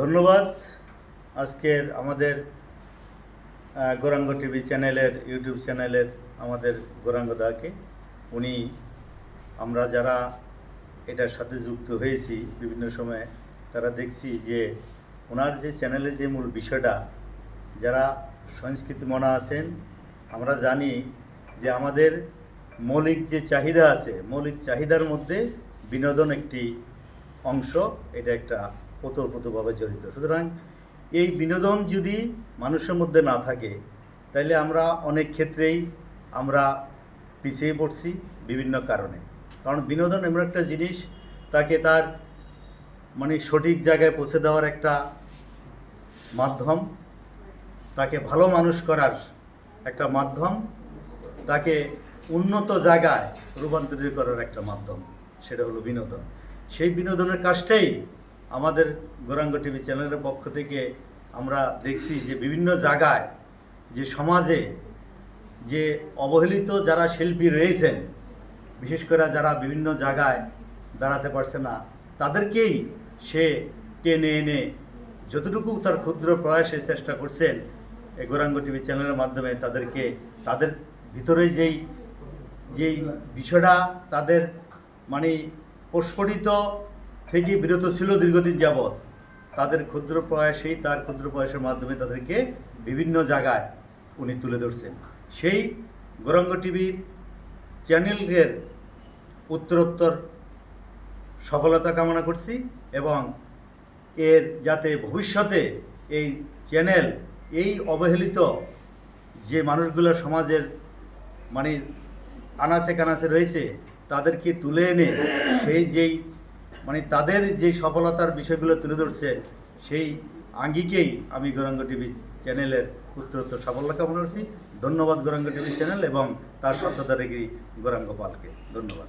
ধন্যবাদ। আজকের আমাদের গৌরাঙ্গ টিভি চ্যানেলের, ইউটিউব চ্যানেলের আমাদের গৌরাঙ্গ দাকে। উনি, আমরা যারা এটার সাথে যুক্ত হয়েছি বিভিন্ন সময়ে, তারা দেখছি যে ওনার যে চ্যানেলের যে মূল বিষয়টা, যারা সংস্কৃতি মনা আছেন, আমরা জানি যে আমাদের মৌলিক যে চাহিদা আছে, মৌলিক চাহিদার মধ্যে বিনোদন একটি অংশ, এটা একটা ওতপ্রোতভাবে জড়িত। সুতরাং এই বিনোদন যদি মানুষের মধ্যে না থাকে তাহলে আমরা অনেক ক্ষেত্রেই আমরা পিছিয়ে পড়ছি বিভিন্ন কারণে। কারণ বিনোদন এমন একটা জিনিস, তাকে তার মানে সঠিক জায়গায় পৌঁছে দেওয়ার একটা মাধ্যম, তাকে ভালো মানুষ করার একটা মাধ্যম, তাকে উন্নত জায়গায় রূপান্তরিত করার একটা মাধ্যম, সেটা হলো বিনোদন। সেই বিনোদনের কাজটাই আমাদের গৌরাঙ্গ টিভি চ্যানেলের পক্ষ থেকে আমরা দেখছি যে বিভিন্ন জায়গায় যে সমাজে যে অবহেলিত যারা শিল্পী রয়েছেন, বিশেষ করে যারা বিভিন্ন জায়গায় দাঁড়াতে পারছে না, তাদেরকেই সে টেনে এনে যতটুকু তার ক্ষুদ্র প্রয়াসে চেষ্টা করছেন এই গৌরাঙ্গ টিভি চ্যানেলের মাধ্যমে তাদেরকে তাদের ভিতরে যেই যেই বিষয়টা তাদের মানে প্রস্ফুটিত থেকে বিরত ছিল দীর্ঘদিন যাবৎ। তাদের ক্ষুদ্র প্রয়াসেই তার ক্ষুদ্র প্রয়াসের মাধ্যমে তাদেরকে বিভিন্ন জায়গায় উনি তুলে ধরছেন। সেই গৌরাঙ্গ টিভির চ্যানেলের উত্তরোত্তর সফলতা কামনা করছি এবং এর যাতে ভবিষ্যতে এই চ্যানেল, এই অবহেলিত যে মানুষগুলো সমাজের মানে আনাচে কানাচে রয়েছে, তাদেরকে তুলে এনে সেই যেই মানে তাদের যে সফলতার বিষয়গুলো তুলে ধরছে, সেই আঙ্গিকেই আমি গৌরাঙ্গ টিভি চ্যানেলের উত্তরোত্তর সাফল্য কামনা করছি। ধন্যবাদ গৌরাঙ্গ টিভি চ্যানেল এবং তার সত্যতারেগী গৌরাঙ্গ পালকে। ধন্যবাদ।